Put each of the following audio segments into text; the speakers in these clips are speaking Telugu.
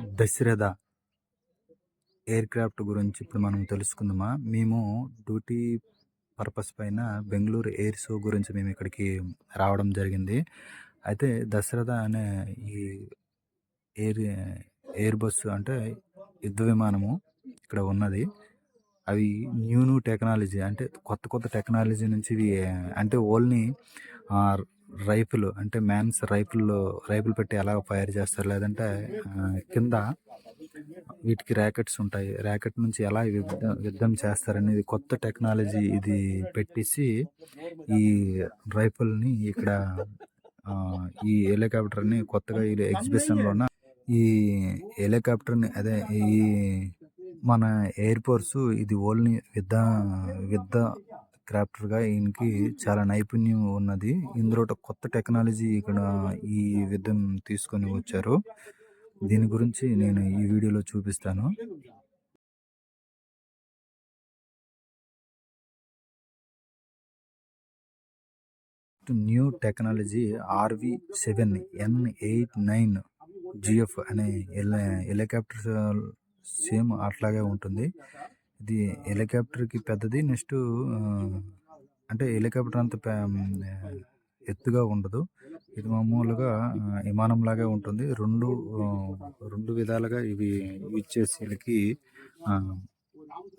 దశరథ ఎయిర్ క్రాఫ్ట్ గురించి ఇప్పుడు మనం తెలుసుకుందామా? మేము డ్యూటీ పర్పస్ పైన బెంగళూరు ఎయిర్ షో గురించి మేము ఇక్కడికి రావడం జరిగింది. అయితే దశరథ అనే ఈ ఎయిర్ ఎయిర్ బస్సు అంటే యుద్ధ విమానము ఇక్కడ ఉన్నది. అవి న్యూ న్యూ టెక్నాలజీ అంటే కొత్త కొత్త టెక్నాలజీ నుంచి ఇవి అంటే ఓన్లీ రైఫిల్ అంటే మ్యాన్స్ రైఫిల్లో రైఫిల్ పెట్టి ఎలా ఫైర్ చేస్తారు? లేదంటే కింద వీటికి ర్యాకెట్స్ ఉంటాయి. ర్యాకెట్ నుంచి ఎలా యుద్ధం యుద్ధం చేస్తారనేది కొత్త టెక్నాలజీ ఇది పెట్టేసి ఈ రైఫిల్ని ఇక్కడ ఈ హెలికాప్టర్ని కొత్తగా ఈ ఎగ్జిబిషన్లోన ఈ హెలికాప్టర్ని అదే ఈ మన ఎయిర్ ఫోర్సు ఇది ఓన్లీ యుద్ధ యుద్ధ క్రాఫ్టర్గా ఈయనకి చాలా నైపుణ్యం ఉన్నది. ఇందులో ఒక కొత్త టెక్నాలజీ ఇక్కడ ఈ విధం తీసుకొని వచ్చారు. దీని గురించి నేను ఈ వీడియోలో చూపిస్తాను. New technology RV seven N eight nine GF అనే హెలి హెలికాప్టర్ సేమ్ అట్లాగే ఉంటుంది. ఇది హెలికాప్టర్కి పెద్దది. నెక్స్ట్ అంటే హెలికాప్టర్ అంత ఎత్తుగా ఉండదు. ఇది మామూలుగా విమానం లాగే ఉంటుంది. రెండు రెండు విధాలుగా ఇవి యూజ్ చేసేకి వీళ్ళకి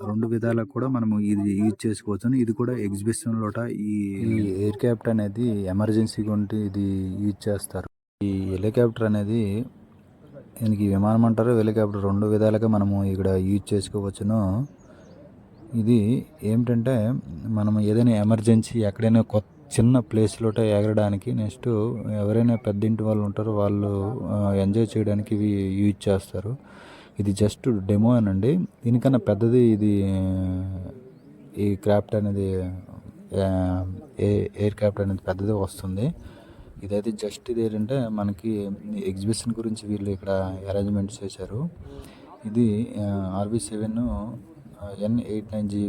రెండు విధాలకు కూడా మనము ఇది యూజ్ చేసుకోవచ్చు ఇది కూడా ఎగ్జిబిషన్ లోట ఈ ఎయిర్క్రాఫ్ట్ అనేది ఎమర్జెన్సీ ఉంటే ఇది యూజ్ చేస్తారు. ఈ హెలికాప్టర్ అనేది దీనికి విమానం అంటారు. హెలికాప్టర్ రెండు విధాలుగా మనము ఇక్కడ యూజ్ చేసుకోవచ్చును. ఇది ఏమిటంటే మనం ఏదైనా ఎమర్జెన్సీ ఎక్కడైనా కొత్త చిన్న ప్లేస్లోట ఎగరడానికి నెక్స్ట్ ఎవరైనా పెద్ద ఇంటి వాళ్ళు ఉంటారో వాళ్ళు ఎంజాయ్ చేయడానికి ఇవి యూజ్ చేస్తారు. ఇది జస్ట్ డెమో అనండి. దీనికన్నా పెద్దది ఇది ఈ క్రాఫ్ట్ అనేది ఏ- ఎయిర్ క్రాఫ్ట్ అనేది పెద్దది వస్తుంది. ఇదైతే జస్ట్ ఇది ఏంటంటే మనకి ఎగ్జిబిషన్ గురించి వీళ్ళు ఇక్కడ అరేంజ్మెంట్ చేశారు. ఇది RB seven N eight nine G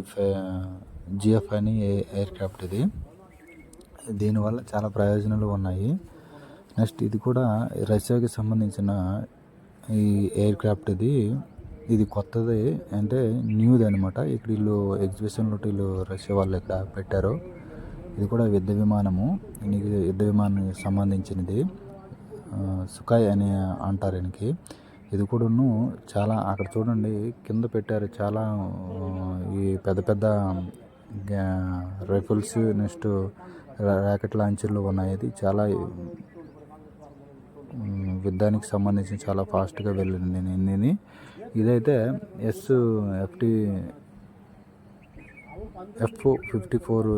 GF అని ఎయిర్ క్రాఫ్ట్ ఇది దీనివల్ల చాలా ప్రయోజనాలు ఉన్నాయి. నెక్స్ట్ ఇది కూడా రష్యాకి సంబంధించిన ఈ ఎయిర్ క్రాఫ్ట్ ఇది. ఇది కొత్తది అంటే న్యూది అనమాట ఇక్కడ వీళ్ళు ఎగ్జిబిషన్లో వీళ్ళు రష్యా వాళ్ళు ఇక్కడ పెట్టారు ఇది కూడా యుద్ధ విమానము. దీనికి యుద్ధ విమానానికి సంబంధించినది. ఆ, సుకాయ్ అని అంటారు దీనికి ఇది కూడాను చాలా అక్కడ చూడండి కింద పెట్టారు చాలా ఈ పెద్ద పెద్ద రైఫిల్స్ నెక్స్ట్ ర్యాకెట్ లాంచర్లు ఉన్నాయి. ఇది చాలా యుద్ధానికి సంబంధించి చాలా ఫాస్ట్గా వెళ్ళింది నేను ఇదైతే S FT F fifty four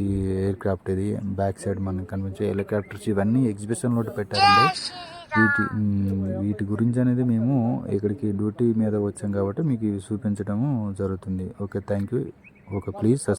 ఈ ఎయిర్ క్రాఫ్ట్ ఇది. బ్యాక్ సైడ్ మనకి కనిపించే హెలికాప్టర్స్ ఇవన్నీ ఎగ్జిబిషన్లో పెట్టారండి. వీటి వీటి గురించి అనేది మేము ఇక్కడికి డ్యూటీ మీద వచ్చాం కాబట్టి మీకు ఇవి చూపించడము జరుగుతుంది. Okay thank you. Okay please